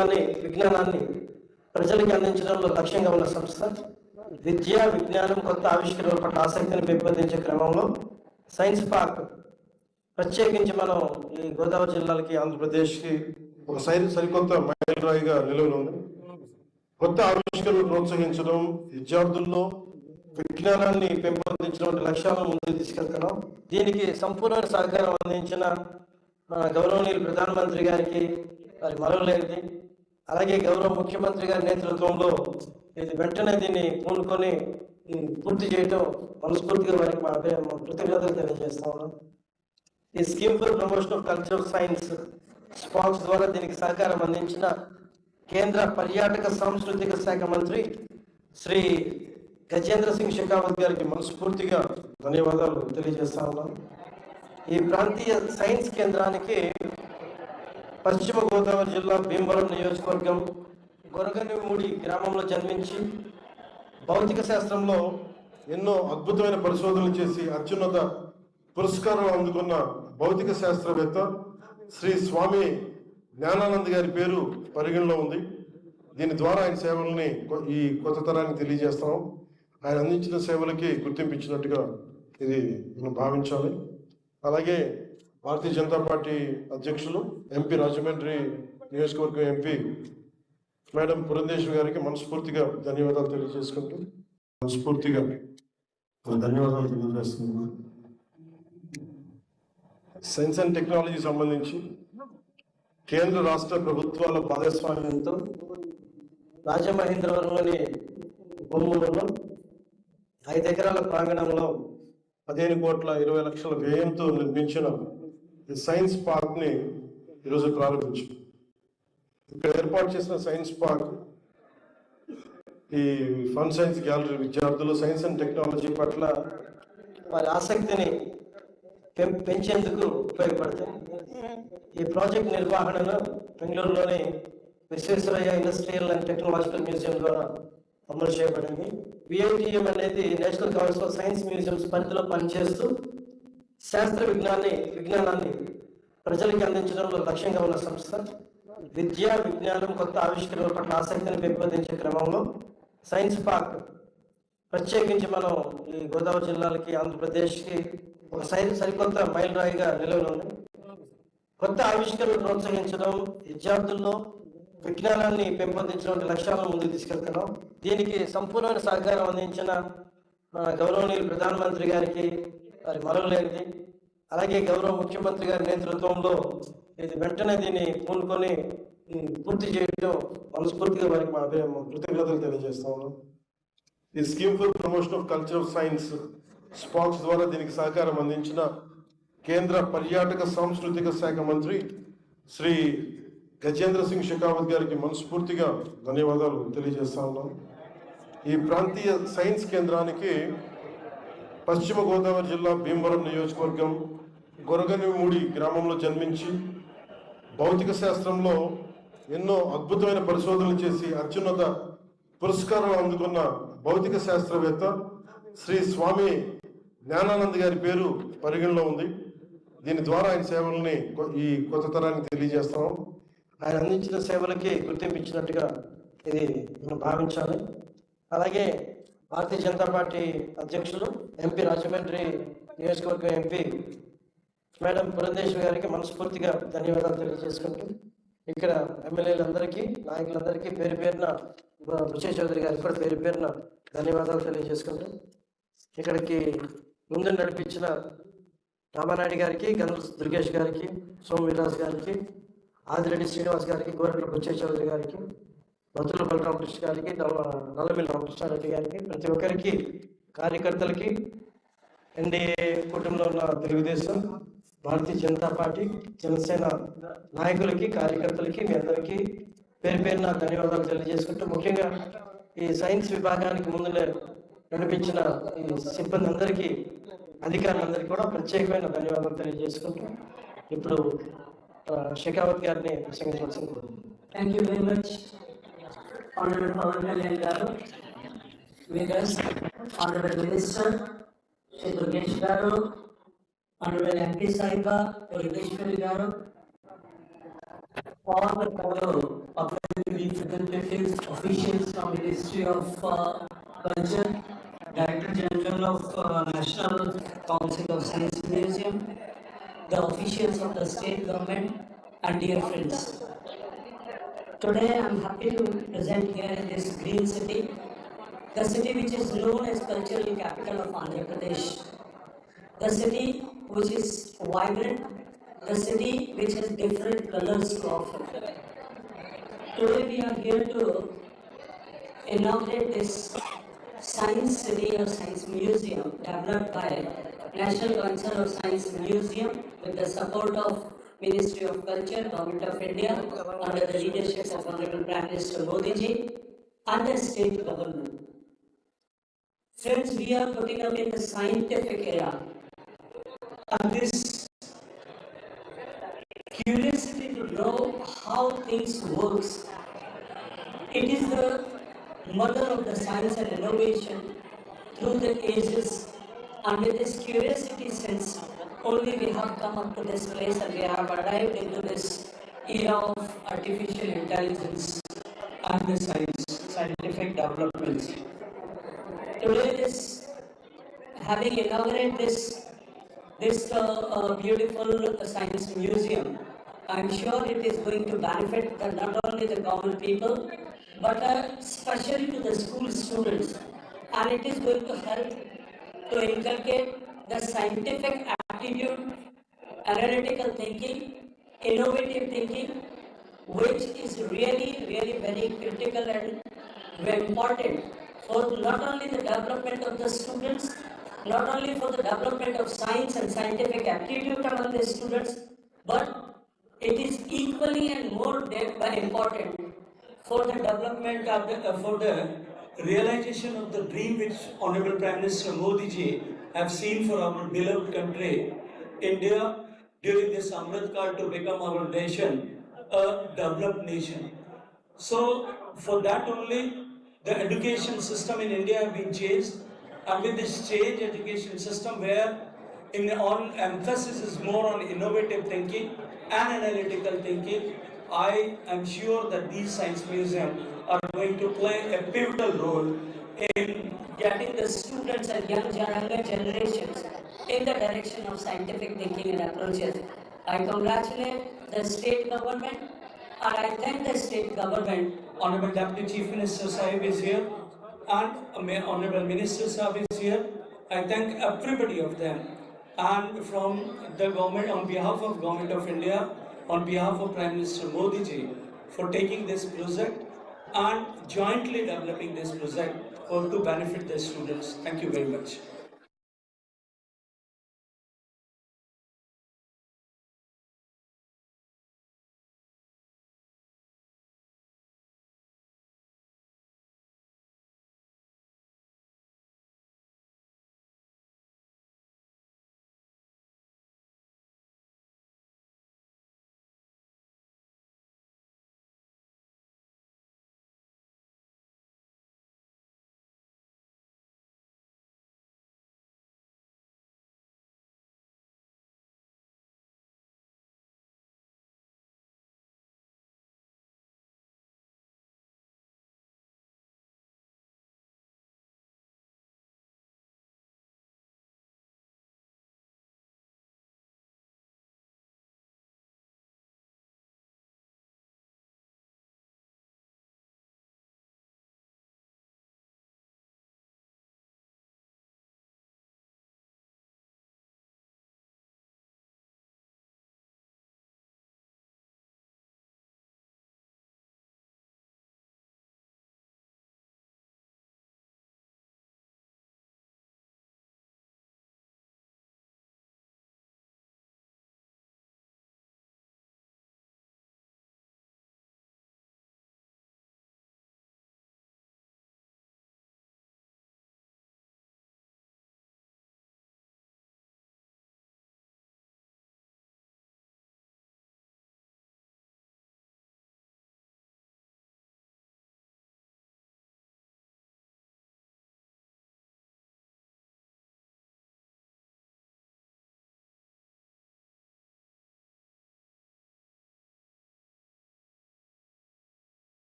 విజ్ఞానాన్ని విజ్ఞానాన్ని ప్రజలకు అందించడంలో లక్ష్యంగా ఉన్న సంస్థ విద్య విజ్ఞానం కొత్త ఆవిష్కరణల పట్ల ఆసక్తిని పెంపొందించే క్రమంలో సైన్స్ పార్క్ ప్రత్యేకించి మనం ఈ గోదావరి జిల్లాలకి ఆంధ్రప్రదేశ్కి ఒక సైన్స్ సరికొత్త మైలురాయిగా నిలవనుంది కొత్త ఆవిష్కరణలు ప్రోత్సహించడం విద్యార్థుల్లో విజ్ఞానాన్ని పెంపొందించడం వంటి లక్ష్యాలను ముందుకు తీసుకెళ్తున్నాం. దీనికి సంపూర్ణ సహకారం అందించిన మన గౌరవనీయులు ప్రధానమంత్రి గారికి మరి మరవలేనిది అలాగే గౌరవ ముఖ్యమంత్రి గారి నేతృత్వంలో ఇది వెంటనే దీన్ని పూనుకొని పూర్తి చేయటం మనస్ఫూర్తిగా వారికి మా మా కృతజ్ఞతలు తెలియజేస్తా ఉన్నాం. ఈ scheme for promotion of cultural science spans ద్వారా దీనికి సహకారం అందించిన కేంద్ర పర్యాటక సాంస్కృతిక శాఖ మంత్రి శ్రీ గజేంద్ర సింగ్ షెకావత్ గారికి మనస్ఫూర్తిగా ధన్యవాదాలు తెలియజేస్తా ఉన్నాం. ఈ ప్రాంతీయ సైన్స్ కేంద్రానికి పశ్చిమ గోదావరి జిల్లా భీమవరం నియోజకవర్గం గొరగనిమూడి గ్రామంలో జన్మించి భౌతిక శాస్త్రంలో ఎన్నో అద్భుతమైన పరిశోధనలు చేసి అత్యున్నత పురస్కారాలు అందుకున్న భౌతిక శాస్త్రవేత్త శ్రీ స్వామి జ్ఞానానంద్ గారి పేరు పరిగణలో ఉంది. దీని ద్వారా ఆయన సేవల్ని కొ- ఈ కొత్త తరానికి తెలియజేస్తాం. ఆయన అందించిన సేవలకి గుర్తింపు ఇచ్చినట్టుగా ఇది మనం భావించాలి. అలాగే భారతీయ జనతా పార్టీ అధ్యక్షులు ఎంపీ రాజమండ్రి నియోజకవర్గం ఎంపీ మేడం పురంధేశ్వరి గారికి మనస్ఫూర్తిగా ధన్యవాదాలు తెలియజేసుకుంటూ మనస్ఫూర్తిగా ధన్యవాదాలు తెలియజేస్తున్నాను. సైన్స్ అండ్ టెక్నాలజీ సంబంధించి కేంద్ర రాష్ట్ర ప్రభుత్వాల భాగస్వామ్యంతో రాజమహేంద్రవరంలోని బొమ్మూరులో ఐదు ఎకరాల ప్రాంగణంలో పదిహేను కోట్ల ఇరవై లక్షల వ్యయంతో నిర్మించిన ఈ సైన్స్ పార్క్ని ఈరోజు ప్రారంభించాం. ఇక్కడ ఏర్పాటు చేసిన సైన్స్ పార్క్ ఈ ఫన్ సైన్స్ గ్యాలరీ విద్యార్థులు సైన్స్ అండ్ టెక్నాలజీ పట్ల వారి ఆసక్తిని పెం- పెంచేందుకు ఉపయోగపడతాయి. ఈ ప్రాజెక్ట్ నిర్వహణను బెంగళూరులోని Visvesvaraya industrial and technological museum ద్వారా అమలు చేయబడింది. విఐటిఎం అనేది national council of science museums పరిధిలో పనిచేస్తూ శాస్త్ర విజ్ఞాన్ని విజ్ఞానాన్ని ప్రజలకి అందించడంలో లక్ష్యంగా ఉన్న సంస్థ విద్య విజ్ఞానం కొత్త ఆవిష్కరణల పట్ల ఆసక్తిని పెంపొందించే క్రమంలో సైన్స్ పార్క్ ప్రత్యేకించి మనం ఈ గోదావరి జిల్లాలకి ఆంధ్రప్రదేశ్కి ఒక సైన్స్ సరికొత్త మైలురాయిగా నిలవనుంది. కొత్త ఆవిష్కరణలు ప్రోత్సహించడం విద్యార్థుల్లో విజ్ఞానాన్ని పెంపొందించడం వంటి లక్ష్యాలను ముందుకు తీసుకెళ్తున్నాం. దీనికి సంపూర్ణమైన సహకారం అందించిన మన గౌరవనీయులు ప్రధానమంత్రి గారికి మరి మరవలేనిది అలాగే గౌరవ ముఖ్యమంత్రి గారి నేతృత్వంలో ఇది వెంటనే దీన్ని పూనుకొని పూర్తి చేయడం మనస్ఫూర్తిగా వారికి మా కృతజ్ఞతలు తెలియజేస్తాము ఈ scheme for promotion of culture science SPOCS ద్వారా దీనికి సహకారం అందించిన కేంద్ర పర్యాటక సాంస్కృతిక శాఖ మంత్రి శ్రీ గజేంద్ర సింగ్ షెకావత్ గారికి మనస్ఫూర్తిగా ధన్యవాదాలు తెలియజేస్తా ఉన్నాం. ఈ ప్రాంతీయ సైన్స్ కేంద్రానికి పశ్చిమ గోదావరి జిల్లా భీమవరం నియోజకవర్గం గొరగనిమూడి గ్రామంలో జన్మించి భౌతిక శాస్త్రంలో ఎన్నో అద్భుతమైన పరిశోధనలు చేసి అత్యున్నత పురస్కారాలు అందుకున్న భౌతిక శాస్త్రవేత్త శ్రీ స్వామి జ్ఞానానంద్ గారి పేరు పరిగణలో ఉంది. దీని ద్వారా ఆయన సేవల్ని కొ- ఈ కొత్త తరానికి తెలియజేస్తాం ఆయన అందించిన సేవలకి గుర్తింపించినట్టుగా ఇది మనం భావించాలి. అలాగే భారతీయ జనతా పార్టీ అధ్యక్షులు ఎంపీ రాజమండ్రి నియోజకవర్గం ఎంపీ మేడం పురంధేశ్వరి గారికి మనస్ఫూర్తిగా ధన్యవాదాలు తెలియజేసుకుంటూ ఇక్కడ ఎమ్మెల్యేలందరికీ నాయకులందరికీ పేరు పేరున బుచ్చయ్య చౌదరి గారికి కూడా పేరు పేరున ధన్యవాదాలు తెలియజేసుకుంటూ ఇక్కడికి ముందు నడిపించిన రామానాయుడు గారికి గంధ దుర్గేష్ గారికి సోమ విలాస్ గారికి ఆదిరెడ్డి శ్రీనివాస్ గారికి గోరెట్ల బుచ్చయ్య చౌదరి గారికి మంత్రుల బలరామకృష్ణ గారికి నల్ల- నల్లమిల్లి రామకృష్ణారెడ్డి గారికి ప్రతి ఒక్కరికి కార్యకర్తలకి ఎన్డీఏ కుటుంబంలో ఉన్న తెలుగుదేశం భారతీయ జనతా పార్టీ జనసేన నాయకులకి కార్యకర్తలకి మీ అందరికీ పేరు పేరున ధన్యవాదాలు తెలియజేసుకుంటూ ముఖ్యంగా ఈ సైన్స్ విభాగానికి ముందు నడిపించిన ఈ సిబ్బంది అందరికీ అధికారులందరికీ కూడా ప్రత్యేకమైన ధన్యవాదాలు తెలియజేసుకుంటూ ఇప్పుడు ఆ, షెకావత్ గారిని ప్రసంగించవలసింది thank you very much Honorable Kalyan Garu. With us, Honorable Minister, Shri Durgesh Garu, Honorable MP Sahiba, Durgeshwari Garu, all the fellow representatives, officials from the Ministry of uh, Culture, Director General of uh, National Council of Science Museum, the officials of the state government, and dear friends. Today I am happy to present here in this green city, the city which is known as cultural capital of Andhra Pradesh. The city which is vibrant, the city which has different colors to offer. Today we are here to inaugurate this science city or science museum developed by National Council of Science Museum with the support of Ministry of Culture, Government of India, under the leadership of Honorable Prime Minister Modi ji and the state government. Friends, we are putting up in the scientific era and this curiosity to know how things works. It is the mother of the science and innovation through the ages and with this curiosity sense only we have come up to this place and we have arrived into this era of artificial intelligence and the science, scientific developments. Today this, having inaugurated this this uh, uh, beautiful science museum. I'm sure it is going to benefit the, not only the common people, but uh, especially to the school students. And it is going to help to inculcate the scientific aptitude, analytical thinking, innovative thinking, which is really, really very critical and very important for not only the development of the students, not only for the development of science and scientific aptitude among the students, but it is equally and more important for the development of the, uh, for the realization of the dream which Honorable Prime Minister Modi ji have seen for our beloved country, India, during this Amrit Kal to become our nation, a developed nation. So for that only, the education system in India have been changed, and with this change education system where in on emphasis is more on innovative thinking and analytical thinking, I am sure that these science museums are going to play a pivotal role in getting the students and young younger generations in the direction of scientific thinking and approaches. I congratulate the state government and I thank the state government Honorable Deputy Chief Minister Sahib is here and uh, Honorable Minister Sahib is here. I thank everybody of them and from the government, on behalf of Government of India, on behalf of Prime Minister Modi ji for taking this project and jointly developing this project for to benefit the students. Thank you very much.